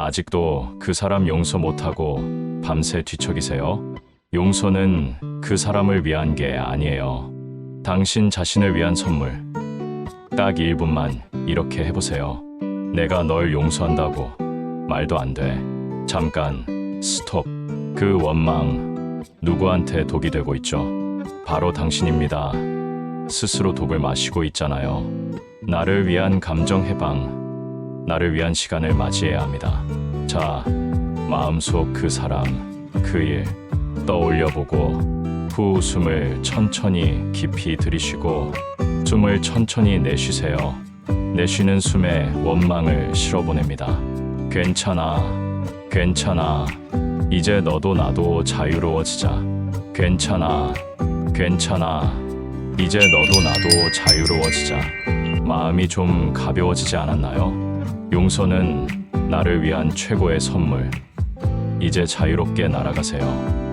아직도 그 사람 용서 못하고 밤새 뒤척이세요? 용서는 그 사람을 위한 게 아니에요. 당신 자신을 위한 선물. 딱 1분만 이렇게 해보세요. 내가 널 용서한다고. 말도 안 돼. 잠깐, 스톱. 그 원망, 누구한테 독이 되고 있죠? 바로 당신입니다. 스스로 독을 마시고 있잖아요. 나를 위한 감정 해방, 나를 위한 시간을 맞이해야 합니다. 자, 마음속 그 사람, 그 일 떠올려보고 후 숨을 천천히 깊이 들이쉬고 숨을 천천히 내쉬세요. 내쉬는 숨에 원망을 실어보냅니다. 괜찮아, 괜찮아. 이제 너도 나도 자유로워지자. 괜찮아, 괜찮아. 이제 너도 나도 자유로워지자. 마음이 좀 가벼워지지 않았나요? 용서는 나를 위한 최고의 선물. 이제 자유롭게 날아가세요.